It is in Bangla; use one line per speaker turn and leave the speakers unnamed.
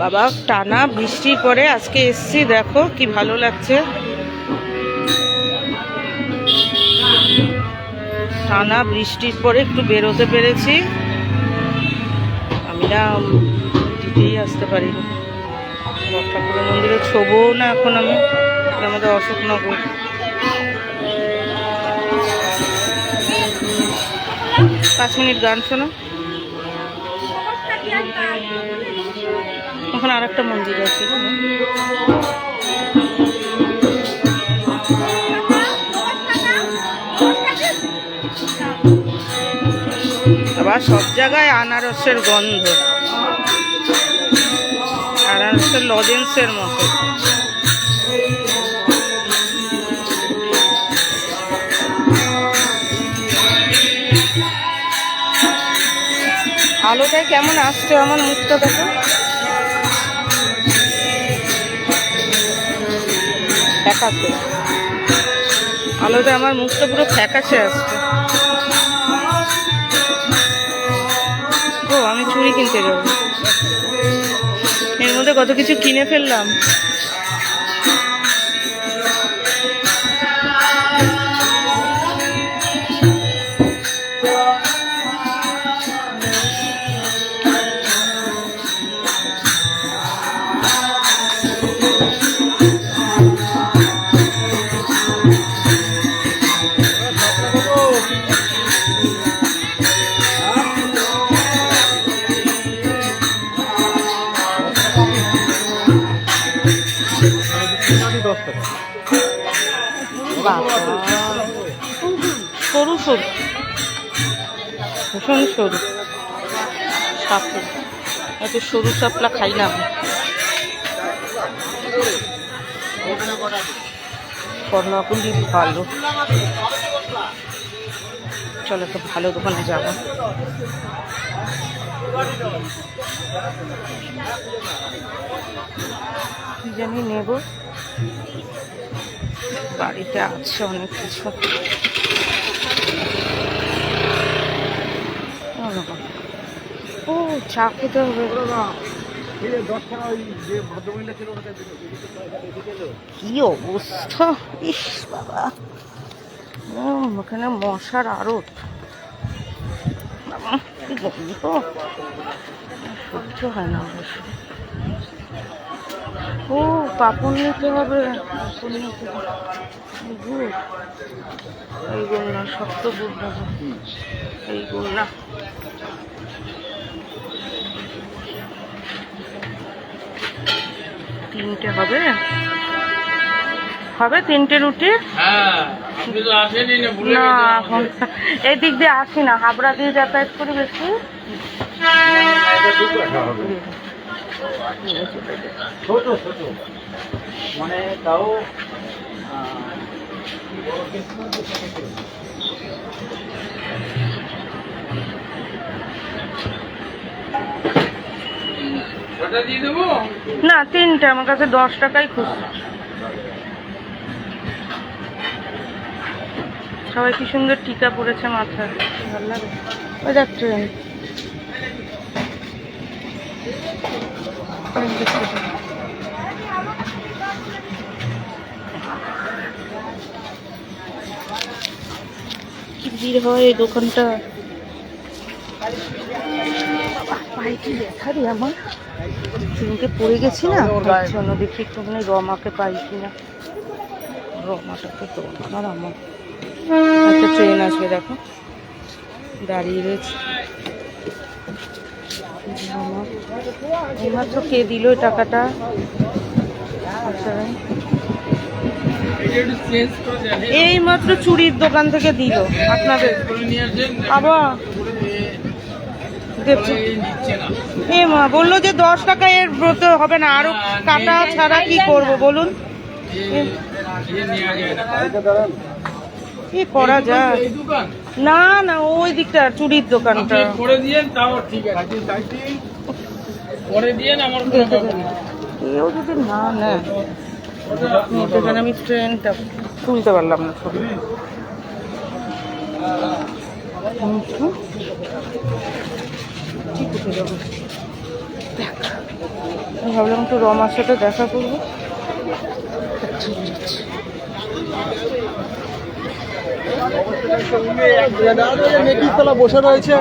বাবা টানা বৃষ্টির পরে আজকে এসছি দেখো কি ভালো লাগছে। টানা বৃষ্টির পরে একটু বেরোতে পেরেছি। আমি না দিতেই আসতে বড় ঠাকুরের মন্দিরে ছোবও না এখন আমি আমাদের অশোকনগর। পাঁচ মিনিট গান শোনো। ওখানে আর একটা মন্দির আছে। আবার সব জায়গায় আনারসের গন্ধ। আনারসের লজেন্সের মতো। আলোটায় কেমন আসছে আমার মুখটা দেখো? ফ্যাকাশে আলোতে আমার মুখটা পুরো ফ্যাকাশে আসছে। আমি চুড়ি কিনতে যাব। এর মধ্যে কত কিছু কিনে ফেললাম। বাবা সরু সরু ভীষণ সরু সাপু এত সরু চাপলা খাই না আমি কর্ণাকুলি ভালো চলো একটা ভালো দোকানে যাব কি জানি নেব? বাড়িতে আছে অনেক কিছু। ও চা খেতে হবে। কি অবস্থা? ইস বাবা। ওখানে মশার আড়ত। সহ্য হয় না অবশ্য। ও পাপড় নিতে হবে? পাপড় নিতে গুড় এই গুড় না শক্ত গুড় এই গুড় না তিনটে হবে? হবে তিনটে রুটি?
হ্যাঁ আপনি তো আসেনি না ভুলে
না
গেছেন
এখন এই দিক দিয়ে আসি না হাবড়া দিয়ে যাতায়াত করি বেশি?
ছোট ছোট। মানে তাও
না, তিনটে, আমার কাছে দশ টাকাই খুচরো সবাই কি সুন্দর টিকা পড়েছে মাথায়। ভালো লাগে। ওই দেখ। কি ভিড় হয় এই দোকানটা? কি আমার পড়ে গেছি না পাই দরকার আমার একটা ট্রেন আসবে, দেখো। দাঁড়িয়ে রয়েছে। এইমাত্র কে দিল টাকাটা? এই মাত্র চুরির দোকান থেকে দিল আপনাদের। আবার এ মা, বলল যে দশ টাকা এর ব্রত হবে না, আরও কাটা ছাড়া কি করব বলুন? কি করা যায়। না না ওই দিকটা চুরির দোকানটা
করে দিয়েন তাও ঠিক আছে করে দিয়েন আমার কোনো।
কেউ যদি না নেয় এখানে আমি ট্রেনটা তুলতে পারলাম না ছবি হুম, হুম। ঠিক উঠে যাব দেখ ভাবলাম একটু রমার সাথে দেখা করব ঠিক আছে
বসে রয়েছে।